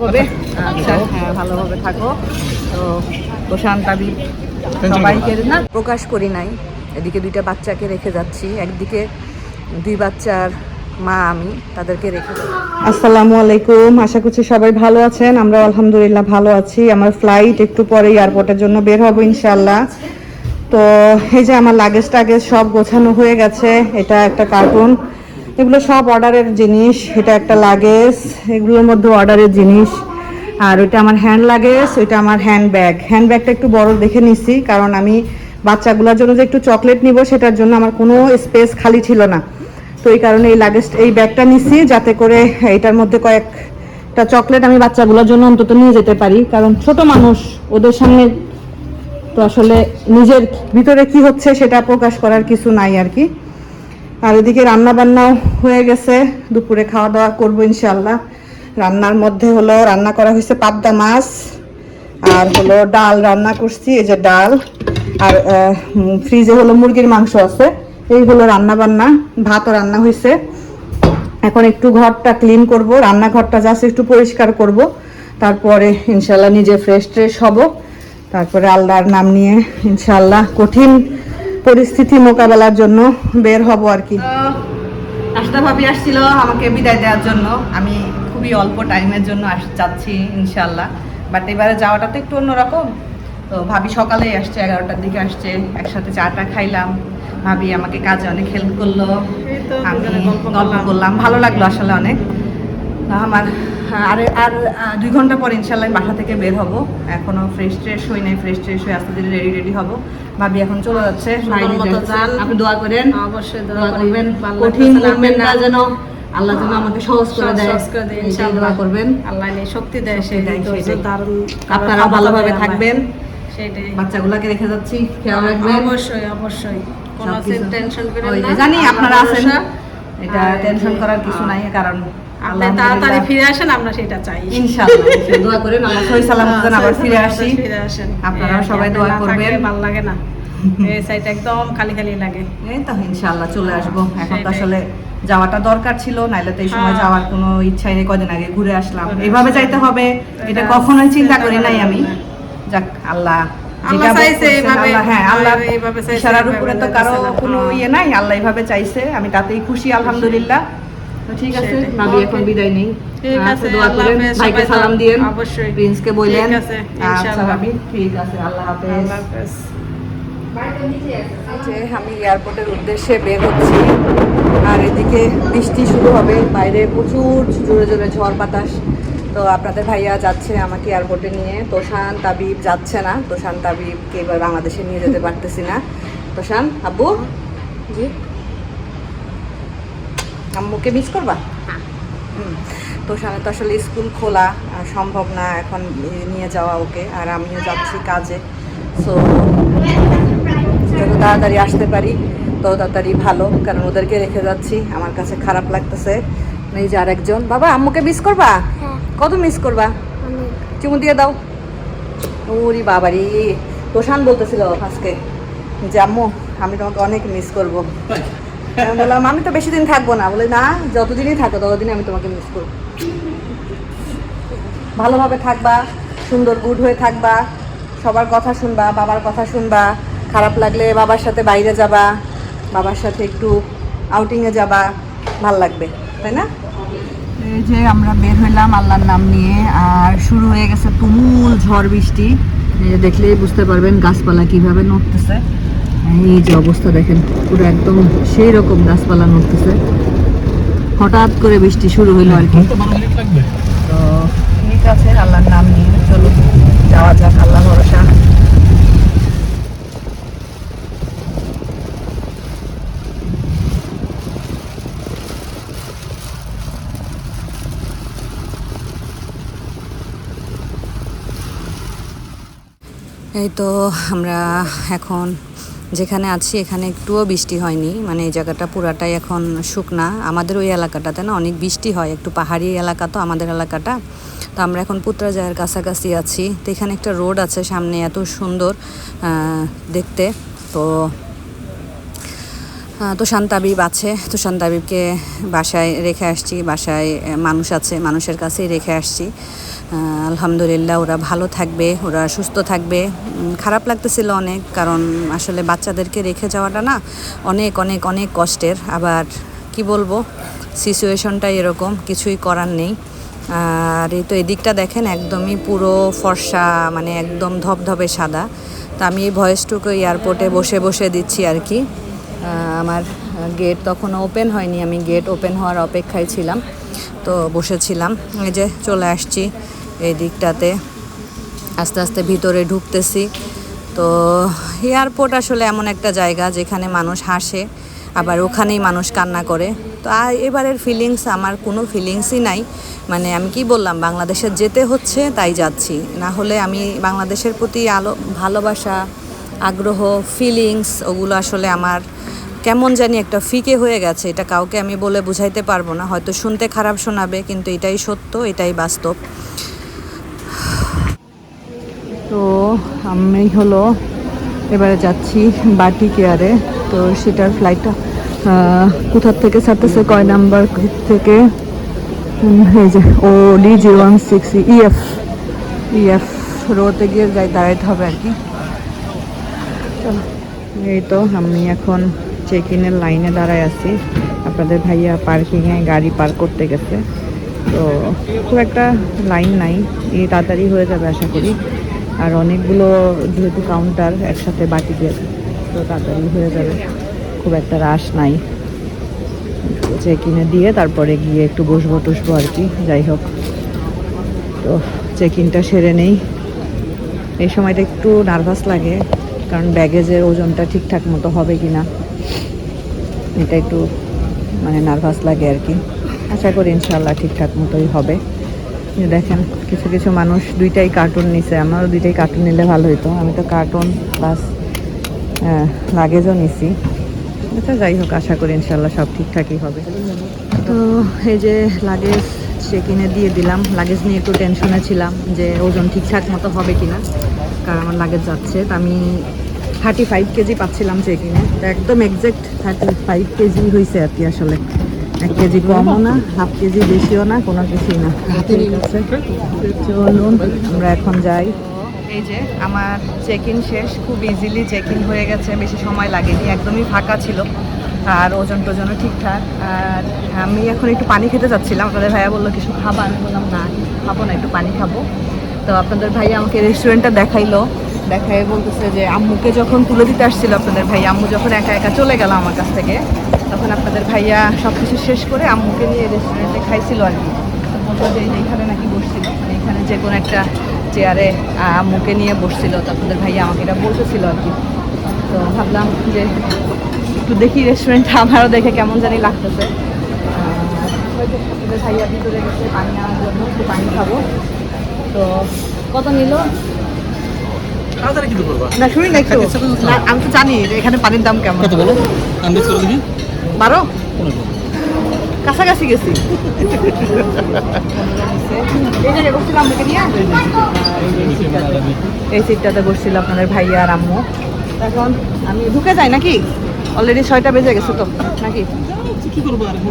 হবে আচ্ছা হ্যাঁ ভালোভাবে থাকো। তো প্রশান্ত সবাইকে না প্রকাশ করি নাই। এদিকে দুইটা বাচ্চাকে রেখে যাচ্ছি। একদিকে দুই বাচ্চার মা আমি তাদেরকে রেখে আসসালামু আলাইকুম। আশা করছি সবাই ভালো আছেন। আমরা আলহামদুলিল্লাহ ভালো আছি। আমার ফ্লাইট একটু পরে এয়ারপোর্টের জন্য বের হব ইনশাল্লাহ তো এই যে আমার লাগেজ টাগেজ সব গোছানো হয়ে গেছে। এটা একটা কার্টুন এগুলো সব অর্ডারের জিনিস, এটা একটা লাগেজ এগুলোর মধ্যে অর্ডারের জিনিস। আর ওইটা আমার হ্যান্ড লাগেজ ওইটা আমার হ্যান্ড ব্যাগ হ্যান্ড ব্যাগটা একটু বড় দেখে নিছি, কারণ আমি বাচ্চাগুলোর জন্য যে একটু চকলেট নিব, সেটার জন্য আমার কোনো স্পেস খালি ছিল না। তো এই কারণে এই লাগেজ এই ব্যাগটা নিছি, যাতে করে এটার মধ্যে কয়েকটা চকলেট আমি বাচ্চাগুলোর জন্য অন্তত নিয়ে যেতে পারি। কারণ ছোট মানুষ, ওদের সামনে তো আসলে নিজের ভিতরে কি হচ্ছে সেটা প্রকাশ করার কিছু নাই আর কি। আর এদিকে রান্না বান্নাও হয়ে গেছে। দুপুরে খাওয়া দাওয়া করব ইনশাল্লাহ রান্নার মধ্যে হলো রান্না করা হয়েছে পাবদা মাছ, আর হলো ডাল রান্না করছি, এই যে ডাল। আর ফ্রিজে হলো মুরগির মাংস আছে, এই হলো রান্না বান্না ভাতও রান্না হয়েছে। এখন একটু ঘরটা ক্লিন করব, রান্নাঘরটা জাস্ট একটু পরিষ্কার করব। তারপরে ইনশাল্লাহ নিজে ফ্রেশ ট্রেশ হব। তারপরে আল্লাহর নাম নিয়ে ইনশাল্লাহ কঠিন পরিস্থিতি মোকাবেলার জন্য বের হব আর কি। আশা ভাবি আসছিল আমাকে বিদায় দেওয়ার জন্য। আমি খুবই অল্প টাইমের জন্য আস যাচ্ছি ইনশাল্লাহ বাট এবারে যাওয়াটা তো একটু অন্যরকম। তো ভাবি সকালেই আসছে এগারোটার দিকে আসছে। একসাথে চাটা খাইলাম। ভাবি আমাকে কাজে অনেক হেল্প করল। আমি গল্প করলাম। ভালো লাগল আসলে অনেক। আমার আর আর দুই ঘণ্টা পর ইনশাল্লাহ বাসা থেকে বের হব। এখনও ফ্রেশ ট্রেশ হই নাই ফ্রেশ ট্রেশ হয়ে আস্তে ধীরে রেডি রেডি হব। ভাবি এখন চলে যাচ্ছে। আপনি দোয়া করেন অবশ্যই দোয়া করবেন। কঠিন না, যেন আল্লাহ যেন আমাকে সহজ করে দেয়। করবেন। আল্লাহ শক্তি দেয় সেটাই। আপনারা ভালোভাবে থাকবেন। সেটাই বাচ্চাগুলোকে রেখে যাচ্ছি খেয়াল রাখবেন। অবশ্যই অবশ্যই। কোনো টেনশন করেন না। জানি আপনারা আছেন। এটা টেনশন করার কিছু নাই কারণ আপনি তাড়াতাড়ি ফিরে আসেন আমরা সেটা চাই। ইনশাআল্লাহ দোয়া করেন আমরা সহি সালামত যেন আবার ফিরে আসি। ফিরে আসেন। কি, সবাই দোয়া করবেন। ভালো লাগে না। এই সাইড একদম খালি খালি লাগে। এই তো ইনশাআল্লাহ চলে আসব। এখন তো আসলে যাওয়াটা দরকার ছিল নাইলে তো এই সময় হ্যাঁ। যাওয়ার কোনো ইচ্ছাই নেই। কদিন আগে ঘুরে আসলাম। এভাবে যাইতে হবে এটা কখনোই চিন্তা করি নাই আমি। যাক আল্লাহ আল্লাহ হ্যাঁ আল্লাহ তো কারও কোনো হ্যাঁ। ইয়ে নাই আল্লাহ এইভাবে চাইছে। আমি তাতেই খুশি আলহামদুলিল্লাহ। তো ঠিক আছে ভাবি এখন বিদায় নেই। ঠিক আচ্ছা, আছে, দোয়া করেন ভাইকে সালাম দিয়েন অবশ্যই। প্রিন্সকে বললেন। ঠিক আছে, আচ্ছা ইনশাআল্লাহ। ভাবি ঠিক আছে আল্লাহ হাফেজ। আল্লাহ হাফেজ। যে আমি এয়ারপোর্টের উদ্দেশ্যে বের হচ্ছি আর এদিকে বৃষ্টি শুরু হবে বাইরে প্রচুর জোরে জোরে ঝড় বাতাস। তো আপনাদের ভাইয়া যাচ্ছে আমাকে এয়ারপোর্টে নিয়ে। তোষান তাবিব যাচ্ছে না। তোষান তাবিবকে এবার বাংলাদেশে নিয়ে যেতে পারতেছি না। তোষান আব্বু? জি। আম্মুকে মিস করবা? হুম। তোষানের তো আসলে স্কুল খোলা আর সম্ভব না এখন নিয়ে যাওয়া ওকে আর আমিও যাচ্ছি কাজে। সো যত তাড়াতাড়ি আসতে পারি তত তাড়াতাড়ি ভালো কারণ ওদেরকে রেখে যাচ্ছি। আমার কাছে খারাপ লাগতেছে। এই যে আরেকজন। বাবা আম্মুকে মিস করবা? কত মিস করবা? চুমু দিয়ে দাও। ওরি বাবারি তোষান বলতেছিল আজকে যে আম্মু আমি তোমাকে অনেক মিস করব। আমি বললাম, আমি তো বেশি দিন থাকব না। বলে, না, যতদিনই থাকো ততদিনই আমি তোমাকে মিস করব। ভালোভাবে থাকবা, সুন্দর গুড হয়ে থাকবা, সবার কথা শুনবা, বাবার কথা শুনবা, খারাপ লাগলে বাবার সাথে বাইরে যাবা, বাবার সাথে একটু আউটিংয়ে যাবা, ভালো লাগবে, তাই না? এই যে আমরা বের হইলাম আল্লাহর নাম নিয়ে, আর শুরু হয়ে গেছে তুমুল ঝড় বৃষ্টি। দেখলেই বুঝতে পারবেন গাছপালা কীভাবে নড়তেছে। এই যে অবস্থা দেখেন পুরো একদম সেই রকম গাছপালা নড়তেছে। হঠাৎ করে বৃষ্টি শুরু হইল আর কি। তো ঠিক আছে আল্লাহর নাম নিয়ে চলো যাওয়া যাক আল্লাহ ভরসা। এই তো আমরা এখন যেখানে আছি, এখানে একটুও বৃষ্টি হয়নি। মানে এই জায়গাটা পুরাটাই এখন শুকনা। আমাদের ওই এলাকাটাতে না অনেক বৃষ্টি হয়। একটু পাহাড়ি এলাকা তো আমাদের এলাকাটা। তো আমরা এখন পুত্রাজায়ের কাছাকাছি আছি। তো এখানে একটা রোড আছে সামনে, এত সুন্দর দেখতে। তো আহ, তো শান্তাবিব আছে। তো শান্তাবিবকে বাসায় রেখে আসছি। বাসায় মানুষ আছে মানুষের কাছেই রেখে আসছি। আলহামদুলিল্লাহ ওরা ভালো থাকবে ওরা সুস্থ থাকবে। খারাপ লাগতেছিল অনেক কারণ আসলে বাচ্চাদেরকে রেখে যাওয়াটা না অনেক অনেক অনেক কষ্টের। আবার কি বলব সিচুয়েশনটা এরকম কিছুই করার নেই। আর এই তো এদিকটা দেখেন একদমই পুরো ফর্সা মানে একদম ধবধবে সাদা। তা আমি এই ভয়েসটুকু এয়ারপোর্টে বসে বসে দিচ্ছি আর কি। আমার গেট তখনও ওপেন হয়নি, আমি গেট ওপেন হওয়ার অপেক্ষায় ছিলাম। তো বসেছিলাম, এই যে চলে আসছি এই দিকটাতে আস্তে আস্তে ভিতরে ঢুকতেছি। তো এয়ারপোর্ট আসলে এমন একটা জায়গা যেখানে মানুষ হাসে, আবার ওখানেই মানুষ কান্না করে। তো আর এবারের ফিলিংস আমার কোনো ফিলিংসই নাই। মানে আমি কি বললাম, বাংলাদেশে যেতে হচ্ছে তাই যাচ্ছি। না হলে আমি বাংলাদেশের প্রতি আলো ভালোবাসা আগ্রহ ফিলিংস ওগুলো আসলে আমার কেমন জানি একটা ফিকে হয়ে গেছে। এটা কাউকে আমি বলে বুঝাইতে পারব না। হয়তো শুনতে খারাপ শোনাবে, কিন্তু এটাই সত্য, এটাই বাস্তব। তো আমি হলো এবারে যাচ্ছি বাটি কেয়ারে। তো সেটার ফ্লাইটটা কোথার থেকে ছাড়তেছে? কয় নাম্বার থেকে? ও D zero one six E F E F রোতে গিয়ে যাই, দাঁড়াইতে হবে আর কি। এই তো আমি এখন চেক ইনের লাইনে দাঁড়ায় আছি। আপনাদের ভাইয়া পার্কিংয়ে গাড়ি পার্ক করতে গেছে। তো খুব একটা লাইন নাই। এই তাড়াতাড়ি হয়ে যাবে আশা করি। আর অনেকগুলো যেহেতু কাউন্টার একসাথে বাটি দিয়ে তো তাড়াতাড়ি হয়ে যাবে। খুব একটা রাশ নাই। চেক ইনে দিয়ে তারপরে গিয়ে একটু বসবো টসবো আর কি, যাই হোক। তো চেক ইনটা সেরে নেই। এই সময়টা একটু নার্ভাস লাগে। কারণ ব্যাগেজের ওজনটা ঠিকঠাক মতো হবে কি না এটা একটু মানে নার্ভাস লাগে আর কি। আশা করি ইনশাল্লাহ ঠিকঠাক মতোই হবে। দেখেন, কিছু কিছু মানুষ দুইটাই কার্টুন নিছে, আমারও দুইটাই কার্টুন নিলে ভালো হতো আমি তো কার্টুন প্লাস লাগেজও নিছি। আচ্ছা যাই হোক, আশা করি ইনশাল্লাহ সব ঠিকঠাকই হবে। তো এই যে লাগেজ সে কিনে দিয়ে দিলাম। লাগেজ নিয়ে একটু টেনশনে ছিলাম যে ওজন ঠিকঠাক মতো হবে কিনা, কারণ আমার লাগেজ যাচ্ছে। তো আমি থার্টি ফাইভ কেজি পাচ্ছিলাম চেক ইনে তো একদম এক্সাক্ট থার্টি ফাইভ কেজি হয়েছে আর কি আসলে। এক কেজি কমও না হাফ কেজি বেশিও না কোনো কিছুই না। ঠিক আছে চলুন আমরা এখন যাই। এই যে আমার চেক ইন শেষ খুব ইজিলি চেক ইন হয়ে গেছে বেশি সময় লাগেনি একদমই ফাঁকা ছিল। আর ওজন টোজনও ঠিকঠাক। আর আমি এখন একটু পানি খেতে যাচ্ছিলাম আপনাদের ভাইয়া বলল কিছু খাবার আমি বললাম না খাব না একটু পানি খাব। তো আপনাদের ভাইয়া আমাকে রেস্টুরেন্টটা দেখাইলো। দেখাই বলতেছে যে আম্মুকে যখন তুলে দিতে আসছিল আপনাদের ভাইয়া আম্মু যখন একা একা চলে গেল আমার কাছ থেকে, তখন আপনাদের ভাইয়া সব কিছু শেষ করে আম্মুকে নিয়ে রেস্টুরেন্টে খাইছিল আর কি। তো যে এই যে এখানে নাকি বসছিল মানে এখানে যে কোনো একটা চেয়ারে আম্মুকে নিয়ে বসছিল, তো আপনাদের ভাইয়া আমাকে এটা বলতেছিল আর কি। তো ভাবলাম যে একটু দেখি রেস্টুরেন্টটা আমারও দেখে কেমন জানি লাগতেছে। ভাইয়া ভিতরে গেছে, পানি আনার জন্য একটু পানি খাব। তো কত নিল? তাড়াতাড়ি কিন্তু করবা। না শুনি না আমি তো জানি যে এখানে পানির দাম কেমন। কত বলো? আন্দাজ করে দেখি। বারো? কাছাকাছি গেছি। এই সিটটাতে বসছিল আপনাদের ভাইয়া আর আম্মু। এখন আমি ঢুকে যাই নাকি? অলরেডি ছয়টা বেজে গেছে তো নাকি?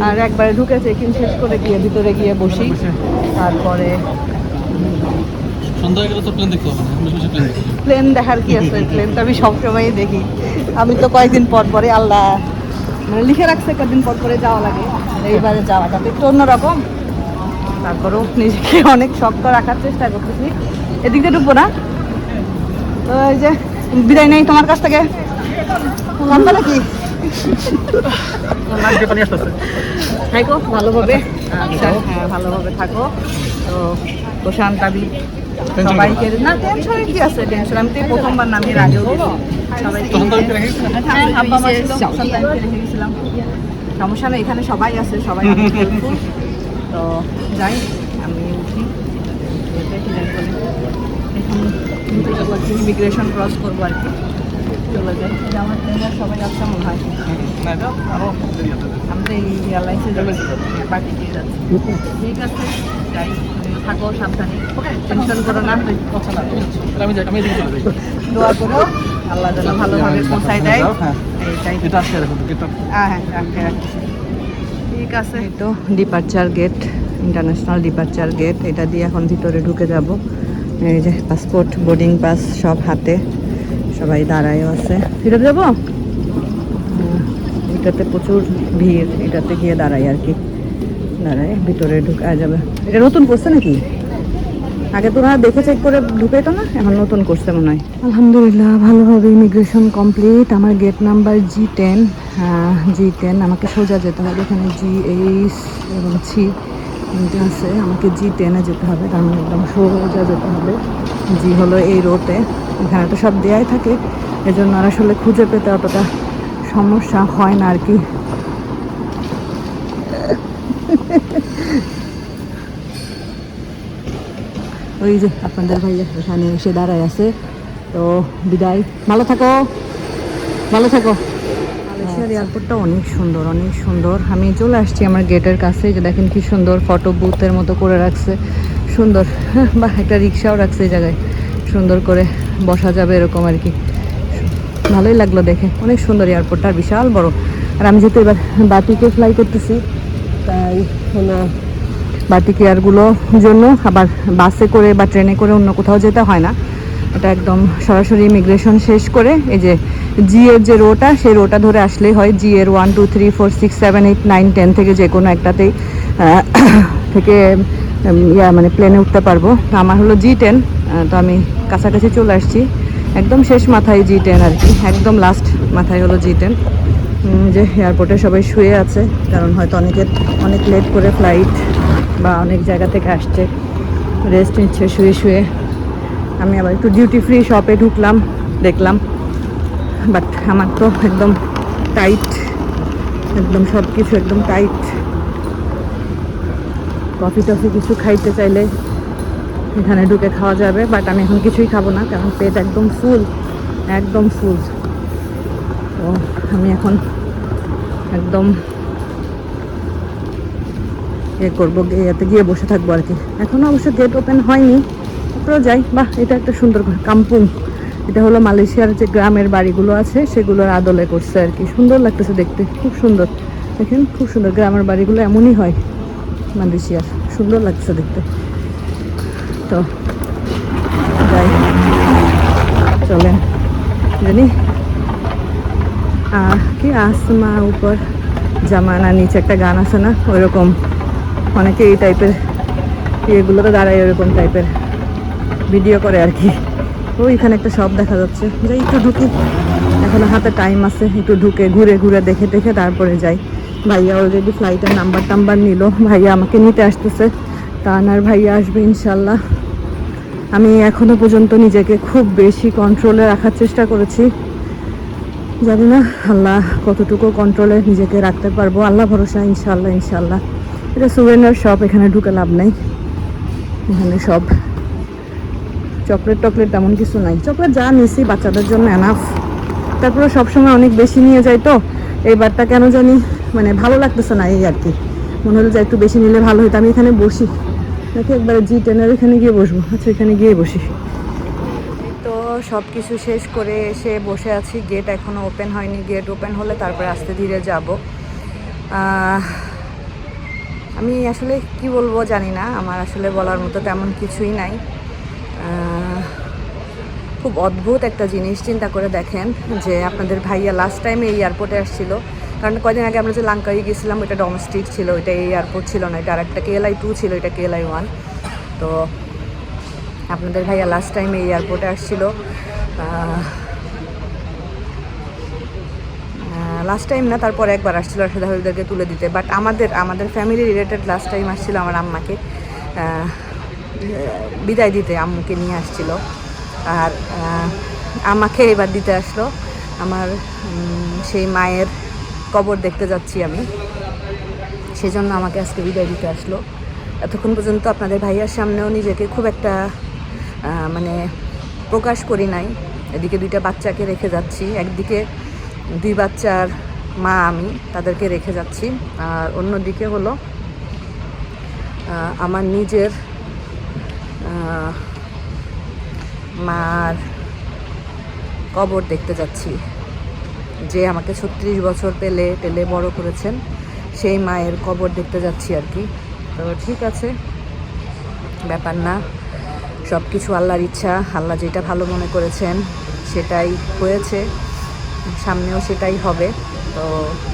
আর একবারে ঢুকে চেকিং শেষ করে গিয়ে ভিতরে গিয়ে বসি। তারপরে সন্ধ্যা গেলে তো প্লেন দেখতে হবে প্লেন দেখার কি আছে? প্লেন তো আমি সবসময়ই দেখি। আমি তো কয়েকদিন পর পরে আল্লাহ মানে লিখে রাখছে কয়েকদিন পর পরে যাওয়া লাগে। এইবারে যাওয়াটা তো একটু অন্যরকম। তারপরেও নিজেকে অনেক শক্ত রাখার চেষ্টা করতেছি। এদিক দিয়ে ঢুকবো না। তো এই যে বিদায় নেই তোমার কাছ থেকে। জানবে নাকি? থাকো ভালোভাবে। আচ্ছা হ্যাঁ ভালোভাবে থাকো। তো প্রশান্ত সবাইকে না। টেনশনে কি আছে? টেনশন আমি তো প্রথমবার নামি এর আগেও গেছিলাম। হ্যাঁ, রেখে গেছিলাম। সমস্যা নেই এখানে সবাই আছে সবাই তো যাই আমি উঠি। ইমিগ্রেশন ক্রস করব আর কি। চলে যাই। আমার ট্রেনার সবাই যাচ্ছে মনে হয়। না, এটা আরও দেরি আছে। আমি তো এই এয়ারলাইন্সে যাচ্ছি। বাকি দিয়ে যাচ্ছি ঠিক আছে যাই। থাকো সাবধানে টেনশন করো না দোয়া করো আল্লাহ যেন ভালোভাবে পৌঁছায় দেয়। হ্যাঁ। হ্যাঁ হ্যাঁ ঠিক আছে। এই তো departure gate international departure gate এটা দিয়ে এখন ভিতরে ঢুকে যাব। এই যে পাসপোর্ট বোর্ডিং পাস সব হাতে। সবাই দাঁড়ায় আছে। ফিরে যাব? এটাতে প্রচুর ভিড় এটাতে গিয়ে দাঁড়াই আর কি। দাঁড়ায় ভিতরে ঢুকা যাবে। এটা নতুন করছে নাকি? আগে তো ওরা দেখে চেক করে ঢুকে তো না, এখন নতুন করছে মনে হয়। আলহামদুলিল্লাহ, ভালোভাবে ইমিগ্রেশন কমপ্লিট আমার gate number G ten G ten আমাকে সোজা যেতে হবে। এখানে জি এইচ এবং ছি তিনটে আছে। আমাকে জি টেনে যেতে হবে তার মানে একদম সোজা যেতে হবে। জি হলো এই রোডে এখানে তো সব দেয়াই থাকে। এজন্য আর আসলে খুঁজে পেতে অতটা সমস্যা হয় না আর কি। ওই যে আপনাদের ভাই এখানে এসে দাঁড়ায় আছে। তো বিদায়। ভালো থাকো। ভালো থাকো। মালয়েশিয়ার এয়ারপোর্টটা অনেক সুন্দর অনেক সুন্দর। আমি চলে আসছি আমার গেটের কাছে যে দেখেন কি সুন্দর ফটো বুথের মতো করে রাখছে। সুন্দর। বা একটা রিক্সাও রাখছে এই জায়গায়। সুন্দর করে বসা যাবে এরকম আর কি। ভালোই লাগল দেখে। অনেক সুন্দর এয়ারপোর্টটা বিশাল বড়। আর আমি যেহেতু এবার বাতিকে ফ্লাই করতেছি, তাই হলো বাটিক এয়ারগুলো জন্য আবার বাসে করে বা ট্রেনে করে অন্য কোথাও যেতে হয় না। এটা একদম সরাসরি ইমিগ্রেশন শেষ করে এই যে জি এর যে রোটা, সেই রোটা ধরে আসলেই হয় জি এর one two three four six seven eight nine ten থেকে যে কোনো একটাতেই থেকে ইয়া মানে প্লেনে উঠতে পারব। তো আমার হলো জি টেন তো আমি কাছাকাছি চলে আসছি। একদম শেষ মাথায় জি টেন আর কি, একদম লাস্ট মাথায় হলো জি টেন যে এয়ারপোর্টে সবাই শুয়ে আছে, কারণ হয়তো অনেকের অনেক লেট করে ফ্লাইট বা অনেক জায়গা থেকে আসছে। রেস্ট নিচ্ছে শুয়ে শুয়ে। আমি আবার একটু ডিউটি ফ্রি শপে ঢুকলাম, দেখলাম। বাট আমার তো একদম টাইট একদম সব কিছু একদম টাইট কফি টফি কিছু খাইতে চাইলে এখানে ঢুকে খাওয়া যাবে বাট আমি এখন কিছুই খাব না, কারণ পেট একদম ফুল একদম ফুল তো আমি এখন একদম ইয়ে করব ইয়েতে গিয়ে বসে থাকব আর কি। এখনও অবশ্য গেট ওপেন হয়নি। তারপরেও যাই, বাহ, এটা একটা সুন্দর কাম্পুং। এটা হলো মালয়েশিয়ার যে গ্রামের বাড়িগুলো আছে, সেগুলোর আদলে করছে আর কি। সুন্দর লাগতেছে দেখতে, খুব সুন্দর। দেখেন, খুব সুন্দর গ্রামের বাড়িগুলো এমনই হয় মালয়েশিয়ার। সুন্দর লাগছে দেখতে। তো, যাই, চলেন। জানি কি আসমা উপর জামানা, নিচে একটা গান আছে না, ওইরকম। অনেকে এই টাইপের ইয়েগুলোতে দাঁড়ায় ওরকম টাইপের ভিডিও করে আর কি। ওইখানে একটা শপ দেখা যাচ্ছে। যাই, একটু ঢুকি। এখনও হাতে টাইম আছে, একটু ঢুকে, ঘুরে ঘুরে দেখে দেখে তারপরে যাই। ভাইয়া অলরেডি ফ্লাইটের নাম্বার টাম্বার নিল। ভাইয়া আমাকে নিতে আসতেছে। তানার ভাইয়া আসবে ইনশাল্লাহ। আমি এখনও পর্যন্ত নিজেকে খুব বেশি কন্ট্রোলে রাখার চেষ্টা করেছি। জানি না, আল্লাহ কতটুকু কন্ট্রোলে নিজেকে রাখতে পারব। আল্লাহ ভরসা ইনশাল্লাহ ইনশাল্লাহ এটা সুরেন্ডার শপ এখানে ঢুকে লাভ নাই। এখানে সব। চকলেট টকলেট তেমন কিছু নাই। চকলেট যা নিছি, বাচ্চাদের জন্য এনাফ তারপরে সবসময় অনেক বেশি নিয়ে যাই তো। এইবারটা কেন জানি মানে ভালো লাগতেছে না এই আর কি মনে হলো যে একটু বেশি নিলে ভালো হতো আমি এখানে বসি। নাকি একবার জি টেনের এখানে গিয়ে বসবো। আচ্ছা এখানে গিয়ে বসি। সব কিছু শেষ করে এসে বসে আছি। গেট এখনও ওপেন হয়নি। গেট ওপেন হলে তারপরে আস্তে ধীরে যাব। আমি আসলে কি বলব জানি না। আমার আসলে বলার মতো তেমন কিছুই নাই। খুব অদ্ভুত একটা জিনিস। চিন্তা করে দেখেন যে আপনাদের ভাইয়া লাস্ট টাইমে এই এয়ারপোর্টে আসছিল। কারণ কয়দিন আগে আমরা যে লাঙ্কাই গেছিলাম, ওইটা ডোমেস্টিক ছিল। ওইটা এই এয়ারপোর্ট ছিল না। এটা আরেকটা কেএলআই টু ছিল। এটা কেএলআই ওয়ান তো আপনাদের ভাইয়া লাস্ট টাইম এই এয়ারপোর্টে আসছিল। লাস্ট টাইম না, তারপর একবার আসছিল রাশেদাহরিদেরকে তুলে দিতে। বাট আমাদের আমাদের ফ্যামিলি রিলেটেড লাস্ট টাইম আসছিল আমার আম্মাকে। বিদায় দিতে আম্মুকে নিয়ে আসছিল। আর আমাকে এবার দিতে আসলো। আমার সেই মায়ের কবর দেখতে যাচ্ছি আমি। সেজন্য আমাকে আজকে বিদায় দিতে আসলো। এতক্ষণ পর্যন্ত আপনাদের ভাইয়ার সামনেও নিজেকে খুব একটা মানে প্রকাশ করি নাই। এদিকে দুইটা বাচ্চাকে রেখে যাচ্ছি, একদিকে দুই বাচ্চার মা আমি তাদেরকে রেখে যাচ্ছি, আর অন্যদিকে হলো আমার নিজের মার কবর দেখতে যাচ্ছি। যে আমাকে ছত্রিশ বছর পেলে পেলে বড় করেছেন, সেই মায়ের কবর দেখতে যাচ্ছি আর কি। তো ঠিক আছে, ব্যাপার না। সব কিছু আল্লাহর ইচ্ছা, আল্লাহ যেটা ভালো মনে করেছেন সেটাই হয়েছে, সামনেও সেটাই হবে। তো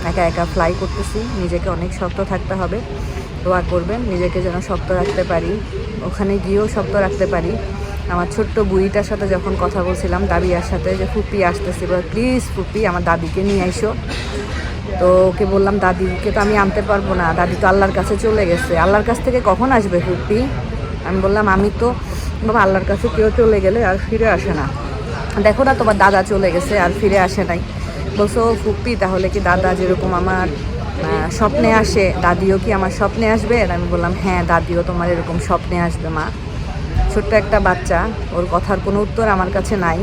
একা একা ফ্লাই করতেছি, নিজেকে অনেক শক্ত থাকতে হবে, দোয়া করবেন, নিজেকে যেন শক্ত রাখতে পারি, ওখানে গিয়েও শক্ত রাখতে পারি। আমার ছোট্ট বুড়িটার সাথে যখন কথা বলছিলাম, দাবিয়ার সাথে যে ফুপি আসতেছি প্লিজ ফুপি, আমার দাদিকে নিয়ে আইসো। তো ওকে বললাম, দাদিকে তো আমি আনতে পারব না, দাদি তো আল্লাহর কাছে চলে গেছে। আল্লাহর কাছ থেকে কখন আসবে ফুপি? আমি বললাম, আমি তো বাবা আল্লাহর কাছে কেউ চলে গেলে আর ফিরে আসে না। দেখো না তোমার দাদা চলে গেছে আর ফিরে আসে নাই। বলছো ফুপি, তাহলে কি দাদা যেরকম আমার স্বপ্নে আসে, দাদিও কি আমার স্বপ্নে আসবে? আর আমি বললাম হ্যাঁ দাদিও তোমার এরকম স্বপ্নে আসবে, মা। ছোট্ট একটা বাচ্চা, ওর কথার কোনো উত্তর আমার কাছে নাই।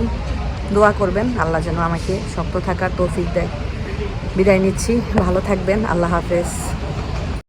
দোয়া করবেন, আল্লাহ যেন আমাকে শক্ত থাকার তৌফিক দেয়। বিদায় নিচ্ছি, ভালো থাকবেন, আল্লাহ হাফেজ।